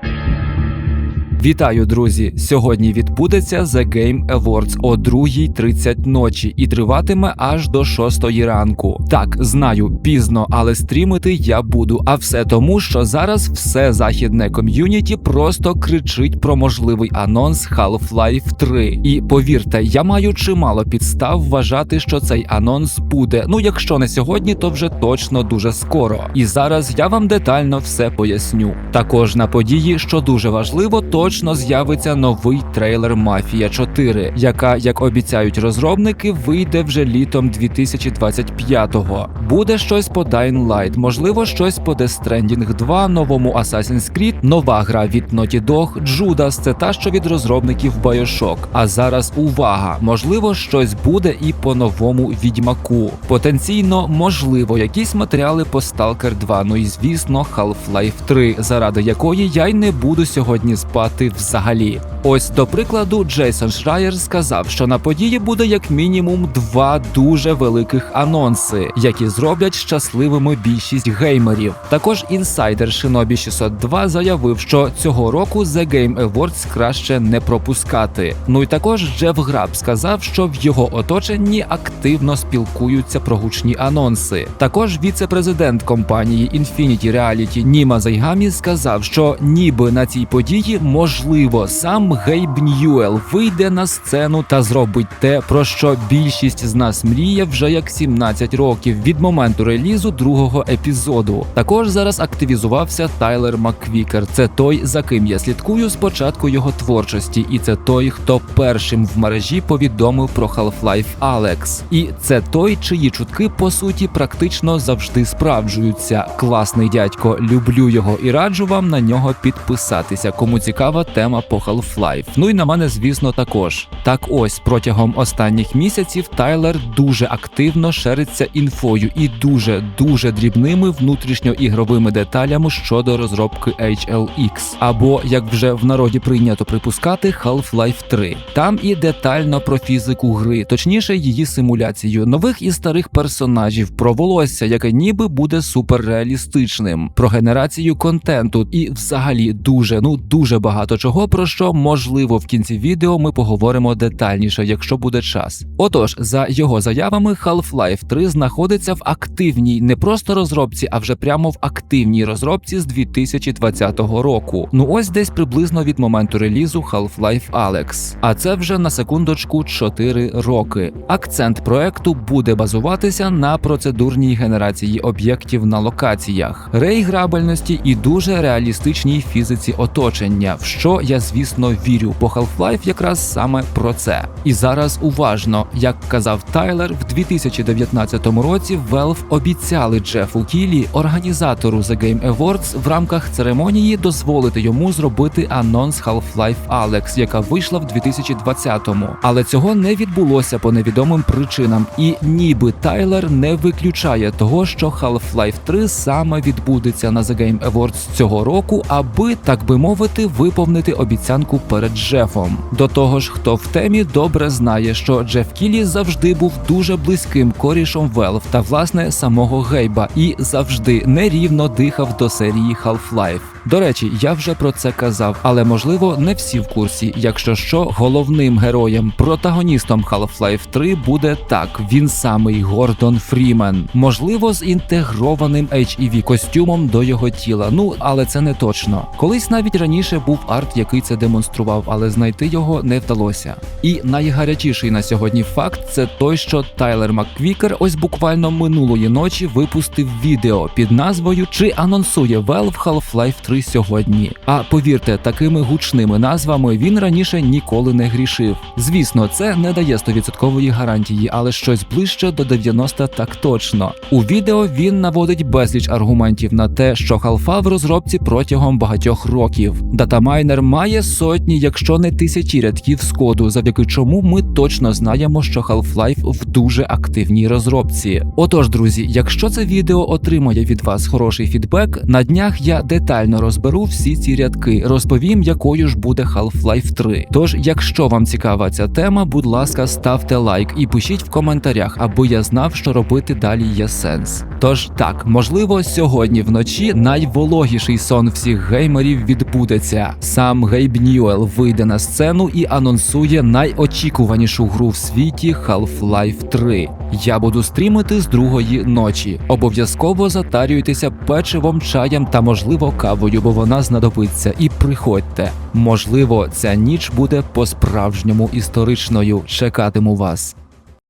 Thank you. Вітаю, друзі! Сьогодні відбудеться The Game Awards о 2.30 ночі і триватиме аж до 6 ранку. Так, знаю, пізно, але стрімити я буду. А все тому, що зараз все західне ком'юніті просто кричить про можливий анонс Half-Life 3. І повірте, я маю чимало підстав вважати, що цей анонс буде. Ну, якщо не сьогодні, то вже точно дуже скоро. І зараз я вам детально все поясню. Також на події, що дуже важливо, точно з'явиться новий трейлер Мафія 4, яка, як обіцяють розробники, вийде вже літом 2025-го. Буде щось по Dying Light, можливо, щось по Death Stranding 2, новому Assassin's Creed, нова гра від Naughty Dog, Judas – це та, що від розробників Bioshock. А зараз увага! Можливо, щось буде і по новому відьмаку. Потенційно, можливо, якісь матеріали по Stalker 2, ну і звісно, Half-Life 3, заради якої я й не буду сьогодні спати взагалі. Ось до прикладу, Джейсон Шрайер сказав, що на події буде як мінімум два дуже великих анонси, які зроблять щасливими більшість геймерів. Також інсайдер Shinobi 602 заявив, що цього року The Game Awards краще не пропускати. Ну і також Джеф Граб сказав, що в його оточенні активно спілкуються про гучні анонси. Також віце-президент компанії Infinity Reality Німа Зайгамі сказав, що ніби на цій події можливо сам Гейб Ньюел вийде на сцену та зробить те, про що більшість з нас мріє вже як 17 років від моменту релізу другого епізоду. Також зараз активізувався Тайлер Макквікер. Це той, за ким я слідкую з початку його творчості, і це той, хто першим в мережі повідомив про Half-Life Alex. І це той, чиї чутки по суті практично завжди справджуються. Класний дядько, люблю його і раджу вам на нього підписатися. Кому цікава тема по Half-Life. Ну і на мене, звісно, також. Так ось протягом останніх місяців Тайлер дуже активно шериться інфою і дуже дуже дрібними внутрішньоігровими деталями щодо розробки HLX, або як вже в народі прийнято припускати, Half-Life 3. Там і детально про фізику гри, точніше, її симуляцію, нових і старих персонажів, про волосся, яке ніби буде суперреалістичним, про генерацію контенту і, взагалі, дуже ну дуже багато чого про що можливо в кінці відео ми поговоримо детальніше, якщо буде час. Отож, за його заявами, Half-Life 3 знаходиться в активній не просто розробці, а вже прямо в активній розробці з 2020 року. Ну ось десь приблизно від моменту релізу Half-Life Alex. А це вже на секундочку 4 роки. Акцент проекту буде базуватися на процедурній генерації об'єктів на локаціях, реіграбельності і дуже реалістичній фізиці оточення, в що я звісно вірю, бо Half-Life якраз саме про це. І зараз уважно, як казав Тайлер, в 2019 році Valve обіцяли Джефу Кілі, організатору The Game Awards, в рамках церемонії дозволити йому зробити анонс Half-Life Alex, яка вийшла в 2020-му. Але цього не відбулося по невідомим причинам, і ніби Тайлер не виключає того, що Half-Life 3 саме відбудеться на The Game Awards цього року, аби так би мовити, виповнити обіцянку перед Джефом. До того ж, хто в темі добре знає, що Джеф Кілі завжди був дуже близьким корішом Valve та власне самого Гейба і завжди нерівно дихав до серії Half-Life. До речі, я вже про це казав, але можливо не всі в курсі. Якщо що, головним героєм, протагоністом Half-Life 3 буде так, він самий Гордон Фрімен, можливо, з інтегрованим HEV костюмом до його тіла. Ну але це не точно. Колись навіть раніше був арт, який це демонстрував, але знайти його не вдалося. І найгарячіший на сьогодні факт це той, що Тайлер Макквікер ось буквально минулої ночі випустив відео під назвою Чи анонсує Valve Half-Life 3 сьогодні. А повірте, такими гучними назвами він раніше ніколи не грішив. Звісно, це не дає 100% гарантії, але щось ближче до 90 так точно. У відео він наводить безліч аргументів на те, що халфа в розробці протягом багатьох років. Датамайнер має сотні, якщо не тисячі рядків з коду, завдяки чому ми точно знаємо, що Half-Life в дуже активній розробці. Отож, друзі, якщо це відео отримає від вас хороший фідбек, на днях я детально розберу всі ці рядки, розповім, якою ж буде Half-Life 3. Тож, якщо вам цікава ця тема, будь ласка, ставте лайк і пишіть в коментарях, аби я знав, що робити далі є сенс. Тож так, можливо, сьогодні вночі найвологіший сон всіх геймерів відбудеться. Сам Гейб Ньюел вийде на сцену і анонсує найочікуванішу гру в світі Half-Life 3. Я буду стрімити з другої ночі. Обов'язково затарюйтеся печивом, чаєм та, можливо, кавою, бо вона знадобиться. І приходьте. Можливо, ця ніч буде по-справжньому історичною. Чекатиму вас.